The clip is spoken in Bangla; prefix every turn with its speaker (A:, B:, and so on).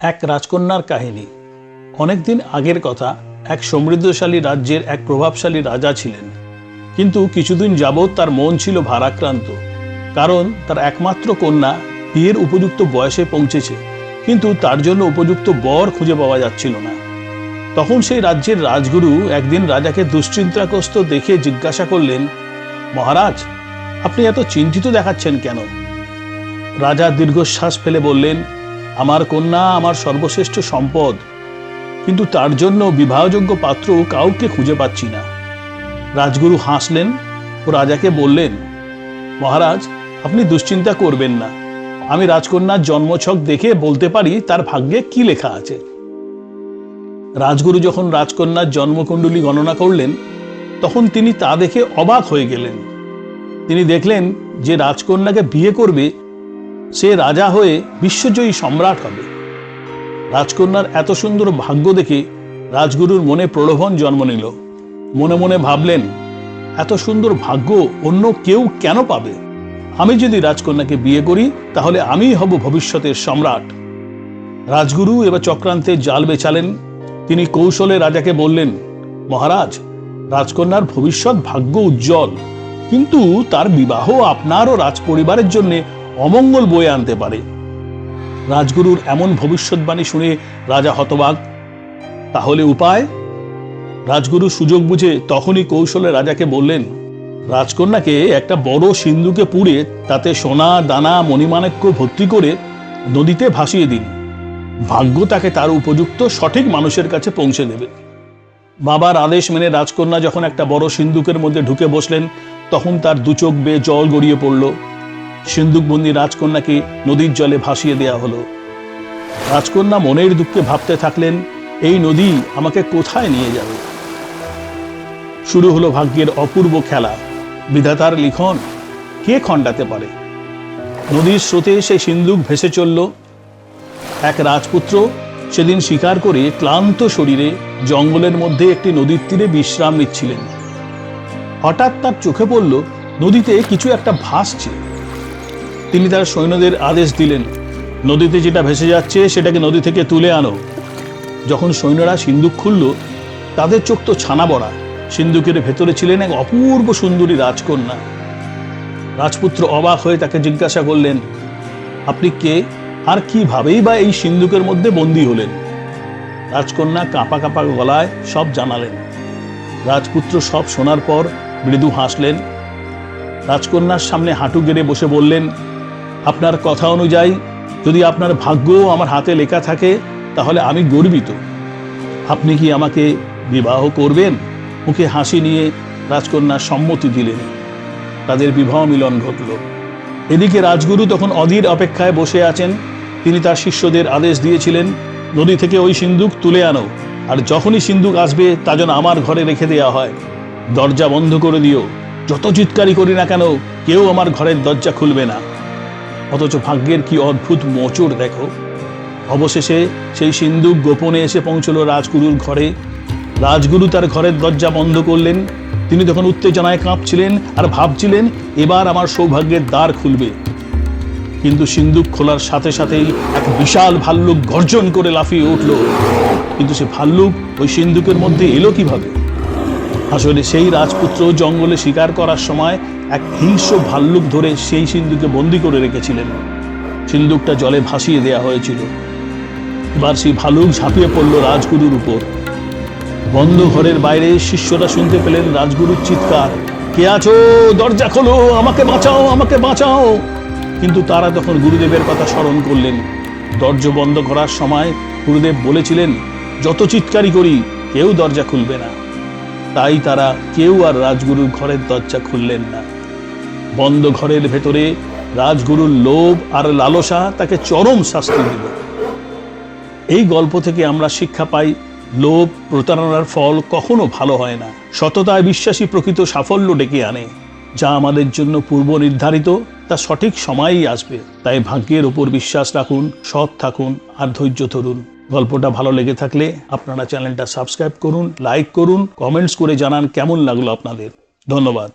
A: এক রাজকন্যার কাহিনী। অনেকদিন আগের কথা, এক সমৃদ্ধশালী রাজ্যের এক প্রভাবশালী রাজা ছিলেন। কিন্তু কিছুদিন যাবৎ তার মন ছিল ভারাক্রান্ত, কারণ তার একমাত্র কন্যা বিয়ের উপযুক্ত বয়সে পৌঁছেছে, কিন্তু তার জন্য উপযুক্ত বর খুঁজে পাওয়া যাচ্ছিল না। তখন সেই রাজ্যের রাজগুরু একদিন রাজাকে দুশ্চিন্তাগ্রস্ত দেখে জিজ্ঞাসা করলেন, মহারাজ, আপনি এত চিন্তিত দেখাচ্ছেন কেন? রাজা দীর্ঘশ্বাস ফেলে বললেন আমার কন্যা আমার সর্বশ্রেষ্ঠ সম্পদ। কিন্তু তার জন্য বিবাহযোগ্য পাত্র কাউকে খুঁজে পাচ্ছি না। রাজগুরু হাসলেন ও রাজাকে বললেন, মহারাজ, আপনি দুশ্চিন্তা করবেন না। আমি রাজকন্যার জন্মছক দেখে বলতে পারি তার ভাগ্যে কি লেখা আছে। রাজগুরু যখন রাজকন্যার জন্মকুণ্ডলী গণনা করলেন, তখন তিনি তা দেখে অবাক হয়ে গেলেন। তিনি দেখলেন যে রাজকন্যাকে বিয়ে করবে সে রাজা হয়ে বিশ্বজয়ী সম্রাট হবে। রাজকন্যার এত সুন্দর ভাগ্য দেখে রাজগুরুর মনে প্রলোভন জন্ম নিল। মনে মনে ভাবলেন, এত সুন্দর ভাগ্য অন্য কেউ কেন পাবে? আমি যদি রাজকন্যাকে বিয়ে করি, তাহলে আমিই হব ভবিষ্যতের সম্রাট। রাজগুরু এবার চক্রান্তে জাল বেচালেন। তিনি কৌশলে রাজাকে বললেন, মহারাজ, রাজকন্যার ভবিষ্যৎ ভাগ্য উজ্জ্বল, কিন্তু তার বিবাহ আপনার ও রাজপরিবারের জন্য অমঙ্গল বয়ে আনতে পারে। রাজগুরুর এমন ভবিষ্যৎবাণী শুনে রাজা হতবাক। তাহলে উপায়? রাজগুরু সুযোগ বুঝে তখনই কৌশলে রাজাকে বললেন, রাজকন্যাকে একটা বড় সিন্ধুকে পুড়ে তাতে সোনা, দানা, মণিমাণিক্য ভর্তি করে নদীতে ভাসিয়ে দিন। ভাগ্য তাকে তার উপযুক্ত সঠিক মানুষের কাছে পৌঁছে দেবে। বাবার আদেশ মেনে রাজকন্যা যখন একটা বড় সিন্ধুকের মধ্যে ঢুকে বসলেন, তখন তার দু চোখ বেয়ে জল গড়িয়ে পড়ল। সিন্ধুকবন্দি রাজকন্যাকে নদীর জলে ভাসিয়ে দেয়া হলো। রাজকন্যা মনের দুঃখে ভাবতে থাকলেন, এই নদী আমাকে কোথায় নিয়ে যাবে? শুরু হলো ভাগ্যের অপূর্ব খেলা। বিধাতার লিখন কে খণ্ডাতে পারে? নদীর স্রোতে সেই সিন্ধুক ভেসে চলল। এক রাজপুত্র সেদিন শিকার করে ক্লান্ত শরীরে জঙ্গলের মধ্যে একটি নদীর তীরে বিশ্রাম নিচ্ছিলেন। হঠাৎ তার চোখে পড়ল, নদীতে কিছু একটা ভাসছে। তিনি তার সৈন্যদের আদেশ দিলেন, নদীতে যেটা ভেসে যাচ্ছে সেটাকে নদী থেকে তুলে আনো। যখন সৈন্যরা সিন্ধুক খুলল, তাদের চোখ তো ছানা বড়া। সিন্ধুকের ভেতরে ছিলেন এক অপূর্ব সুন্দরী রাজকন্যা। রাজপুত্র অবাক হয়ে তাকে জিজ্ঞাসা করলেন, আপনি কে? আর কিভাবেই বা এই সিন্ধুকের মধ্যে বন্দী হলেন? রাজকন্যা কাঁপা কাঁপা গলায় সব জানালেন। রাজপুত্র সব শোনার পর মৃদু হাসলেন। রাজকন্যার সামনে হাঁটু গেড়ে বসে বললেন আপনার কথা অনুযায়ী, যদি আপনার ভাগ্য আমার হাতে লেখা থাকে, তাহলে আমি গর্বিত। আপনি কি আমাকে বিবাহ করবেন? মুখে হাসি নিয়ে রাজকন্যা সম্মতি দিলেন। তাদের বিবাহ মিলন ঘটল। এদিকে রাজগুরু তখন অধীর অপেক্ষায় বসে আছেন। তিনি তার শিষ্যদের আদেশ দিয়েছিলেন, নদী থেকে ওই সিন্ধুক তুলে আনো, আর যখনই সিন্ধুক আসবে, তা যেন আমার ঘরে রেখে দেওয়া হয়। দরজা বন্ধ করে দিও। যত চিৎকারই করি না কেন, কেউ আমার ঘরের দরজা খুলবে না। অথচ ভাগ্যের কি অদ্ভুত মোচড় দেখো। অবশেষে সেই সিন্ধুক গোপনে এসে পৌঁছলো রাজগুরুর ঘরে। রাজগুরু তার ঘরের দরজা বন্ধ করলেন। তিনি তখন উত্তেজনায় কাঁপছিলেন আর ভাবছিলেন, এবার আমার সৌভাগ্যের দ্বার খুলবে। কিন্তু সিন্ধুক খোলার সাথে সাথেই এক বিশাল ভাল্লুক গর্জন করে লাফিয়ে উঠল। কিন্তু সে ভাল্লুক ওই সিন্ধুকের মধ্যে এলো কীভাবে? আসলে সেই রাজপুত্র জঙ্গলে শিকার করার সময় এক হিংস্র ভাল্লুক ধরে সেই সিন্ধুকে বন্দি করে রেখেছিলেন। সিন্ধুকটা জলে ভাসিয়ে দেয়া হয়েছিল। এবার সেই ভালুক ঝাঁপিয়ে পড়ল রাজগুরুর উপর। বন্ধ ঘরের বাইরে শিষ্যরা শুনতে পেলেন রাজগুরুর চিৎকার। কে আছো? দরজা খোলো! আমাকে বাঁচাও! আমাকে বাঁচাও! কিন্তু তারা তখন গুরুদেবের কথা স্মরণ করলেন। দরজা বন্ধ করার সময় গুরুদেব বলেছিলেন, যত চিৎকারই করি, কেউ দরজা খুলবে না। তাই তারা কেউ আর রাজগুরুর ঘরের দরজা খুললেন না। বন্ধ ঘরের ভেতরে রাজগুরুর লোভ আর লালসা তাকে চরম শাস্তি দিল এই গল্প থেকে আমরা শিক্ষা পাই, লোভ প্রতারণার ফল কখনো ভালো হয় না। সততায় বিশ্বাসী প্রকৃত সাফল্য ডেকে আনে। যা আমাদের জন্য পূর্ব নির্ধারিত, তা সঠিক সময়েই আসবে। তাই ভাগ্যের উপর বিশ্বাস রাখুন, সৎ থাকুন আর ধৈর্য ধরুন। গল্পটা ভালো লেগে থাকলে আপনারা চ্যানেলটা সাবস্ক্রাইব করুন, লাইক করুন, কমেন্টস করে জানান কেমন লাগল আপনাদের। ধন্যবাদ।